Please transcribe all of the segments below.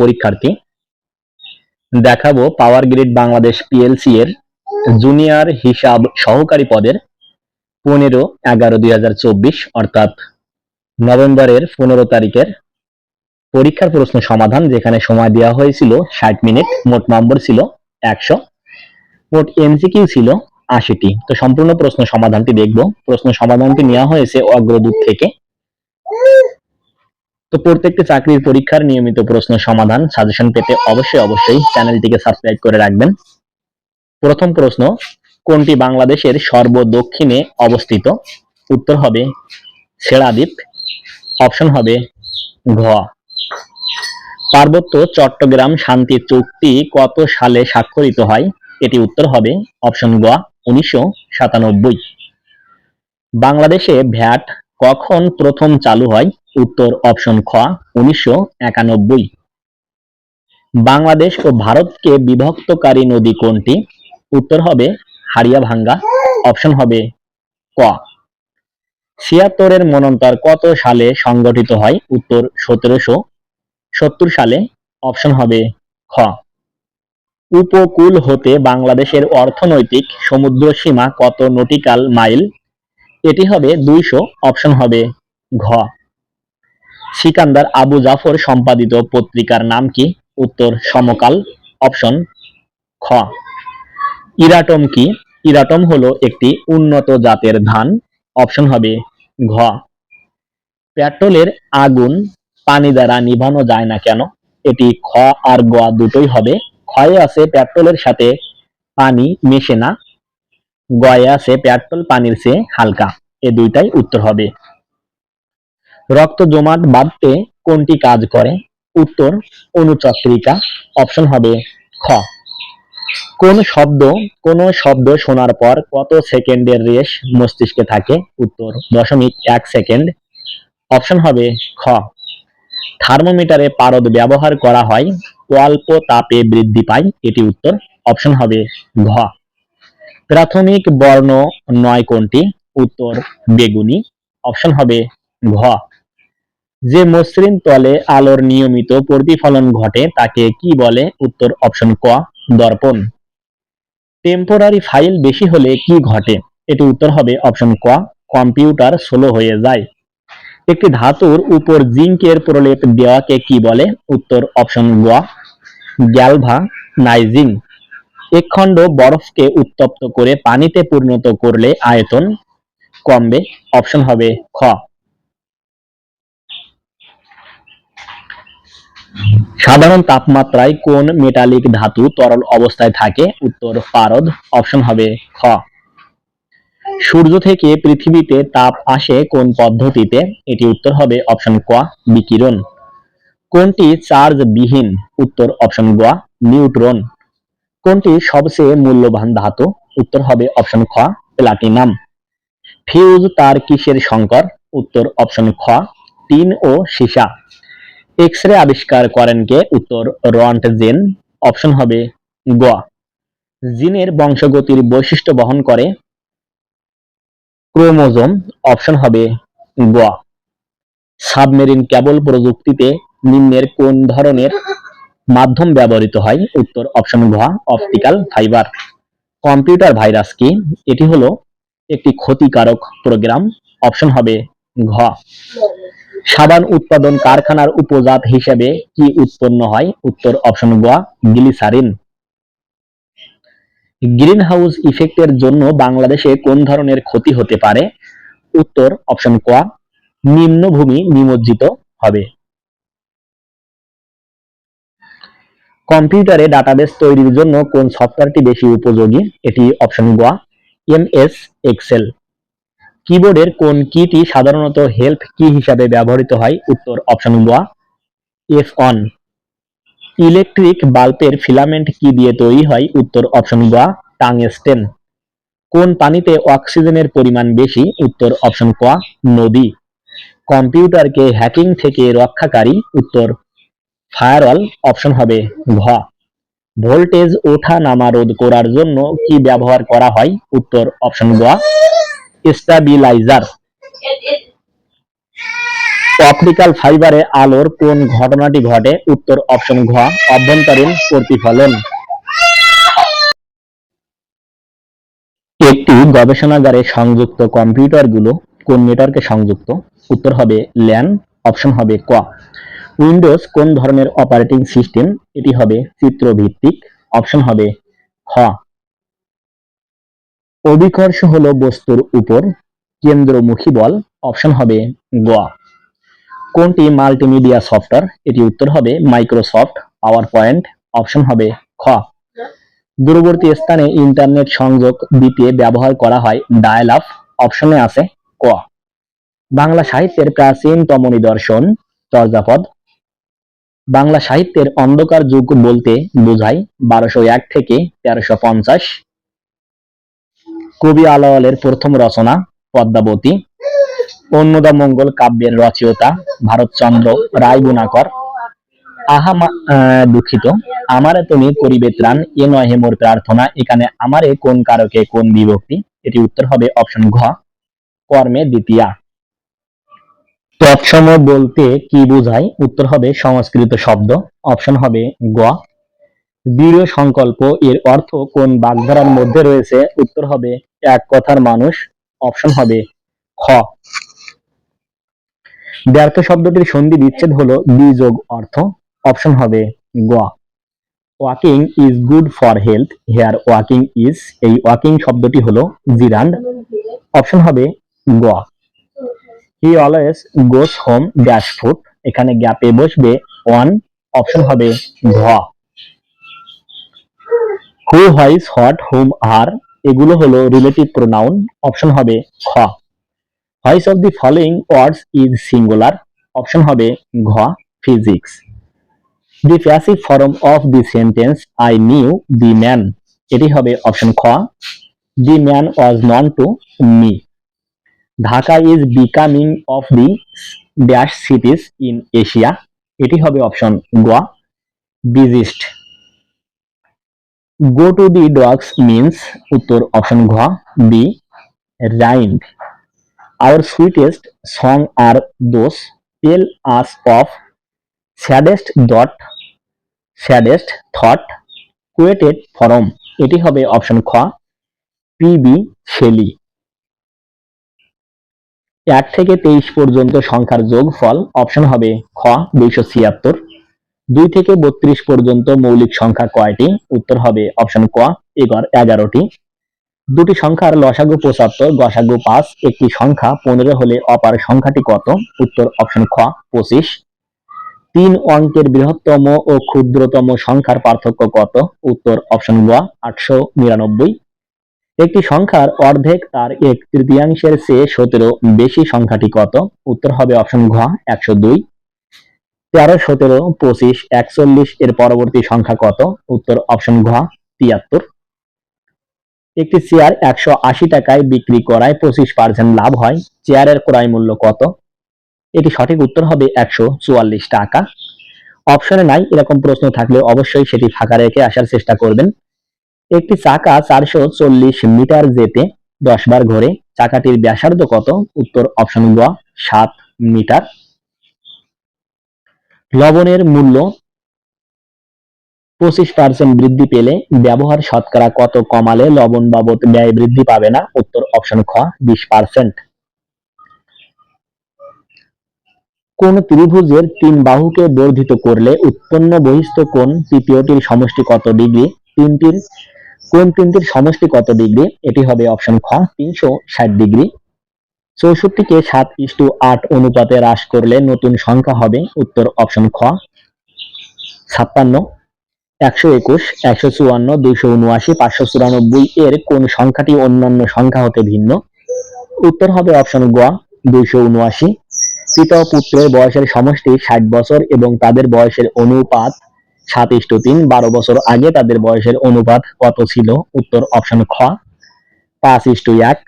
পরীক্ষার্থী। দেখাবো power grid Bangladesh PLC এর জুনিয়র হিসাব সহকারী পদের পনেরো এগারো দুই অর্থাৎ নভেম্বরের পনেরো তারিখের পরীক্ষার প্রশ্ন সমাধান, যেখানে সময় দেওয়া হয়েছিল ষাট মিনিট, মোট নম্বর ছিল একশো, মোট এমসিকিউ ছিল আশিটি। তো সম্পূর্ণ প্রশ্ন সমাধানটি দেখব। প্রশ্ন সমাধানটি নেওয়া হয়েছে অগ্রদূত থেকে। তো প্রত্যেকটি চাকরির পরীক্ষার নিয়মিত প্রশ্ন সমাধান সাজেশন পেতে অবশ্যই অবশ্যই চ্যানেলটিকে সাবস্ক্রাইব করে রাখবেন। প্রথম প্রশ্ন, কোনটি বাংলাদেশের সর্বদক্ষিণে অবস্থিত? উত্তর হবে, সেরাদ্বীপ। অপশন হবে, ঘ। পার্বত্য চট্টগ্রাম শান্তি চুক্তি কত সালে স্বাক্ষরিত হয়? এটি উত্তর হবে, অপশন গ, উনিশশো সাতানব্বই। বাংলাদেশে ভ্যাট কখন প্রথম চালু হয়? উত্তর অপশন খ, উনিশশো একানব্বই। বাংলাদেশ ও ভারতকে বিভক্তকারী নদী কোনটি? উত্তর হবে হারিয়াভাঙ্গা, অপশন হবে ক। ছিয়াত্তরের মনন্তর কত সালে সংগঠিত হয়? উত্তর সতেরোশো সত্তর সালে, অপশন হবে খ। উপকূল হতে বাংলাদেশের অর্থনৈতিক সমুদ্র সীমা কত নটিক্যাল মাইল? এটি হবে দুইশো, অপশন হবে ঘ। সিকান্দার আবু জাফর সম্পাদিত পত্রিকার নাম কি? উত্তর, সমকাল, অপশন, খ। ইরাটম কি? ইরাটম হলো একটি উন্নত জাতের ধান। অপশন হবে ঘ। পেট্রোলের আগুন পানি দ্বারা নিভানো যায় না কেন? এটি খ আর গ দুটোই হবে। ক্ষয়ে আছে পেট্রোলের সাথে পানি মেশে না। গয়ে আছে পেট্রোল পানির চেয়ে হালকা। এ দুইটাই উত্তর হবে। রক্ত জমাট বাঁধতে কোনটি কাজ করে? উত্তর অনুচক্রিকা অপশন হবে খ। কোন শব্দ কোন শব্দ শোনার পর কত সেকেন্ডের রেশ মস্তিষ্কে থাকে? উত্তর, দশমিক এক সেকেন্ড। অপশন হবে খ। থার্মোমিটারে পারদ ব্যবহার করা হয়, অল্প তাপে বৃদ্ধি পায়। এটি উত্তর। অপশন হবে ঘ। প্রাথমিক বর্ণ নয় কোনটি? উত্তর, বেগুনি। অপশন হবে ঘ। যে মসৃণ তলে আলোর নিয়মিত প্রতিফলন ঘটে, তাকে কি বলে? উত্তর অপশন ক, দর্পণ। টেম্পোরারি ফাইল বেশি হলে কি ঘটে? এটি উত্তর হবে অপশন ক, কম্পিউটার স্লো হয়ে যায়। একটি ধাতুর উপর জিঙ্কের প্রলেপ দেওয়াকে কি বলে? উত্তর অপশন গ, গ্যালভা নাইজিং। এক খণ্ড বরফকে উত্তপ্ত করে পানিতে পরিণত করলে আয়তন কমবে, অপশন হবে খ। সাধারণ তাপমাত্রায় কোন মেটালিক ধাতু তরল অবস্থায় থাকে? উত্তর, পারদ। অপশন হবে খ। সূর্য থেকে পৃথিবীতে তাপ আসে কোন পদ্ধতিতে? এটি উত্তর হবে অপশন ক, বিকিরণ। কোনটি চার্জ বিহীন উত্তর অপশন গ, নিউট্রন। কোনটি সবচেয়ে মূল্যবান ধাতু? উত্তর হবে অপশন খ, প্লাটিনাম। ফিউজ তার কিসের সংকর? উত্তর অপশন খ, টিন ও সীসা। এক্স রে আবিষ্কার করেন কে? উত্তর রন্টজেন অপশন হবে গ জিনের বংশগতির বৈশিষ্ট্য বহন করে ক্রোমোজোম। অপশন হবে গ সাবমেরিন কেবল প্রযুক্তিতে নিম্নের কোন ধরনের মাধ্যম ব্যবহৃত হয়? উত্তর, অপশন ঘ অপটিক্যাল ফাইবার। কম্পিউটার ভাইরাস কি? এটি হলো একটি ক্ষতিকারক প্রোগ্রাম। অপশন হবে ঘ। সাবান উৎপাদন কারখানার উপজাত হিসেবে কি উৎপন্ন হয়? উত্তর অপশন গ গ্লিসারিন। গ্রিন হাউস ইফেক্টের জন্য বাংলাদেশে কোন ধরনের ক্ষতি হতে পারে? উত্তর অপশন ক নিম্নভূমি নিমজ্জিত হবে। কম্পিউটারে ডাটাবেস তৈরির জন্য কোন সফটওয়্যারটি বেশি উপযোগী? এটি অপশন গ এমএস এক্সেল। কিবোর্ডের কোন কিটি সাধারণত হেল্প কি হিসাবে ব্যবহৃত হয়? উত্তর অপশন গ এফ অন ইলেকট্রিক বাল্বের ফিলামেন্ট কি দিয়ে তৈরি হয়? উত্তর অপশন গ টাংস্টেন কোন পানিতে অক্সিজেনের পরিমাণ বেশি? উত্তর অপশন ক নদী। কম্পিউটারকে হ্যাকিং থেকে রক্ষাকারী? উত্তর ফায়ারওয়াল, অপশন হবে ঘ। ভোল্টেজ ওঠা নামা রোধ করার জন্য কি ব্যবহার করা হয়? উত্তর অপশন গ স্টাবিলাইজার। অপটিক্যাল ফাইবারে আলোর কোন ঘটনাটি ঘটে? উত্তর অপশন ঘ, অভ্যন্তরীণ প্রতিফলন। একটি গবেষণাগারে সংযুক্ত কম্পিউটারগুলো কোন নেটওয়ার্কে সংযুক্ত? উত্তর হবে ল্যান, অপশন হবে ক। উইন্ডোজ কোন ধরনের অপারেটিং সিস্টেম? এটি হবে চিত্রভিত্তিক, অপশন হবে খ। অভিকর্ষ হলো বস্তুর উপর। কেন্দ্রমুখী বল অপশন হবে গ কোনটি মাল্টিমিডিয়া সফটওয়্যার? এটি উত্তর হবে মাইক্রোসফট। পাওয়ার পয়েন্ট অপশন হবে খ। দূরবর্তী স্থানে ইন্টারনেট সংযোগ দিতে ব্যবহার করা হয়। ডায়াল আপ অপশনে আছে ক। বাংলা সাহিত্যের প্রাচীনতম নিদর্শন চর্যাপদ বাংলা সাহিত্যের অন্ধকার যুগ বলতে বোঝায় বারোশো এক থেকে তেরোশো পঞ্চাশ। কবি আলাওয়ালের প্রথম রচনা, পদ্মাবতী অন্নদামঙ্গল কাব্যের রচয়িতা, ভারতচন্দ্র রায় গুণাকর আহা, দুঃখিত, আমারে তুমি করিবে ত্রাণ, এ নহে মোর প্রার্থনা, এখানে আমারে কোন কারকে কোন বিভক্তি? এটি উত্তর হবে অপশন ঘ, কর্মে দ্বিতীয়া। তৎসম বলতে কি বোঝায়? উত্তর হবে সংস্কৃত শব্দ অপশন হবে গ দৃঢ় সংকল্প এর অর্থ কোন বাগধারার মধ্যে রয়েছে? উত্তর হবে, এক কথার মানুষ। অপশন হবে, খ। ব্যর্থ শব্দটির সন্ধি বিচ্ছেদ হলো বিযোগ অর্থ। অপশন হবে, গ। Walking is good for health. Here walking is, এই ওয়াকিং শব্দটি হলো জিরান্ড অপশন হবে, গ। He always goes home dash foot এখানে গ্যাপে বসবে, ওয়ান। অপশন হবে, ঘ। হু হোয়াইস হোয়াট হুম আর এগুলো হলো রিলেটিভ প্রোনাউন অপশন হবে খ which of the following words is singular option হবে ঘ physics the passive form of the sentence I knew the man এটি হবে অপশন খ। The man was known to me Dhaka is becoming of the dash cities in Asia এটি হবে option গ। Biggest go to the dogs means উত্তর option ঘ behind our sweetest song are those tell us of saddest dot saddest thought quoted form এটি হবে option খ PB Shelley এক থেকে তেইশ পর্যন্ত সংখ্যার যোগফল অপশন হবে খ, দুইশো ছিয়াত্তর। দুই থেকে বত্রিশ পর্যন্ত মৌলিক সংখ্যা কয়টি? উত্তর হবে অপশন ক এগার এগারোটি। দুটি সংখ্যার লসাগু পঁচাত্তর, গসাগু পাঁচ, একটি সংখ্যা পনেরো হলে অপার সংখ্যাটি কত? উত্তর অপশন খ, পঁচিশ। তিন অঙ্কের বৃহত্তম ও ক্ষুদ্রতম সংখ্যার পার্থক্য কত? উত্তর অপশন গ, আটশো নিরানব্বই। একটি সংখ্যার অর্ধেক তার এক তৃতীয়াংশের চেয়ে সতেরো বেশি সংখ্যাটি কত? উত্তর হবে অপশন ঘ, একশো দুই। তেরো, সতেরো, পঁচিশ, একচল্লিশ, এর পরবর্তী সংখ্যা কত? উত্তর অপশন ঘ, তিয়াত্তর। একটি চেয়ার একশো আশি টাকায় বিক্রি করায় পঁচিশ পার্সেন্ট লাভ হয়। চেয়ারের ক্রয় মূল্য কত? এটি সঠিক উত্তর হবে একশো চুয়াল্লিশ টাকা। অপশনে নাই, এরকম প্রশ্ন থাকলে অবশ্যই সেটি ফাঁকা রেখে আসার চেষ্টা করবেন। একটি চাকা চারশো চল্লিশ মিটার যেতে দশ বার ঘোরে। চাকাটির ব্যাসার্ধ কত? উত্তর অপশন গ সাত মিটার। লবণের মূল্য পঁচিশ পার্সেন্ট বৃদ্ধি পেলে ব্যবহার শতকরা কত কমালে লবণ বাবদ ব্যয় বৃদ্ধি পাবে না? উত্তর অপশন খ, বিশ পার্সেন্ট কোন ত্রিভুজের তিন বাহুকে বর্ধিত করলে উৎপন্ন বহিস্থ কোণ তৃতীয়টির সমষ্টি কত ডিগ্রি? তিনটির কোন তিনটির সমষ্টি কত ডিগ্রি? এটি হবে অপশন খ, তিনশো ষাট ডিগ্রি। চৌষট্টিকে সাত ইস্টু আট অনুপাতে হ্রাস করলে নতুন সংখ্যা হবে। উত্তর অপশন খ। ছাপ্পান্ন, একশো একুশ, একশো চুয়ান্ন, দুইশো উনআশি, পাঁচশো চুরানব্বই এর কোন সংখ্যাটি অন্যান্য সংখ্যা হতে ভিন্ন? উত্তর হবে অপশন গ, দুইশো উনআশি। পিতা পুত্রের বয়সের সমষ্টি ষাট বছর এবং তাদের বয়সের অনুপাত সাত ইস্টু তিন, বারো বছর আগে তাদের বয়সের অনুপাত কত ছিল? উত্তর অপশন খ, পাঁচ ইস্টু এক।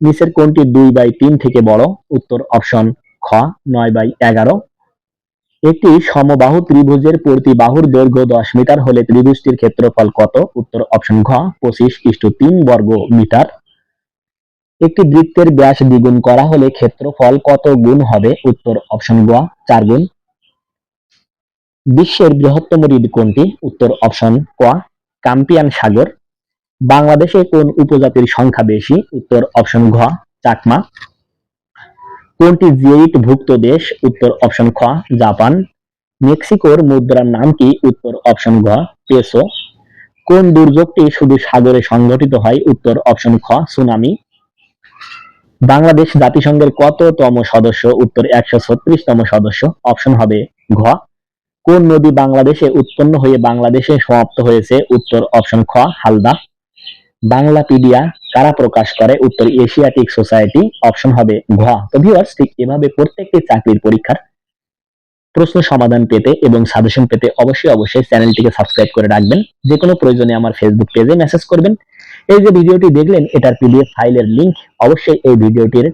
নিচের কোনটি দুই বাই তিন থেকে বড়, উত্তর অপশন খ, নয় বাই এগারো। একটি সমবাহু ত্রিভুজের প্রতি বাহুর দৈর্ঘ্য দশ মিটার হলে ত্রিভুজটির ক্ষেত্রফল কত? উত্তর অপশন ঘ, পঁচিশ ইস্টু তিন বর্গ মিটার। একটি বৃত্তের ব্যাস দ্বিগুণ করা হলে ক্ষেত্রফল কত গুণ হবে? উত্তর অপশন গ, চার গুণ। বিশ্বের বৃহত্তম হ্রদ কোনটি উত্তর অপশন ক, কাম্পিয়ান সাগর। বাংলাদেশে কোন উপজাতির সংখ্যা বেশি? উত্তর অপশন ঘ, চাকমা। কোনটি জেইট ভুক্ত দেশ? উত্তর অপশন খ, জাপান। মেক্সিকোর মুদ্রার নাম কি? উত্তর অপশন ঘ, পেসো। কোন দুর্যোগটি শুধু সাগরে সংঘটিত হয়? উত্তর অপশন খ, সুনামি। বাংলাদেশ জাতিসংঘের কততম সদস্য? উত্তর একশো তম সদস্য। অপশন হবে ঘ। কোন নদী বাংলাদেশে উৎপন্ন হয়ে বাংলাদেশে সমাপ্ত হয়েছে? উত্তর অপশন খ, হালদা। বাংলাপিডিয়া কারা প্রকাশ করে? উত্তর, এশিয়াটিক সোসাইটি, অপশন হবে ঘ। তো ঠিক এভাবে প্রত্যেকটি চাকরির পরীক্ষার প্রশ্ন সমাধান পেতে এবং সাজেশন পেতে অবশ্যই অবশ্যই চ্যানেলটিকে সাবস্ক্রাইব করে রাখবেন। যে কোনো প্রয়োজনে আমার ফেসবুক পেজে মেসেজ করবেন। এই যে ভিডিওটি দেখলেন, এটার পিডিএফ ফাইলের লিংক অবশ্যই এই ভিডিওটির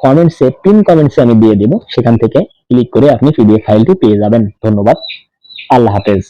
কমেন্টসে পিন কমেন্টসে আমি দিয়ে দেব। সেখান থেকে ক্লিক করে আপনি পিডিএফ ফাইলটি পেয়ে যাবেন। ধন্যবাদ। আল্লাহ হাফেজ।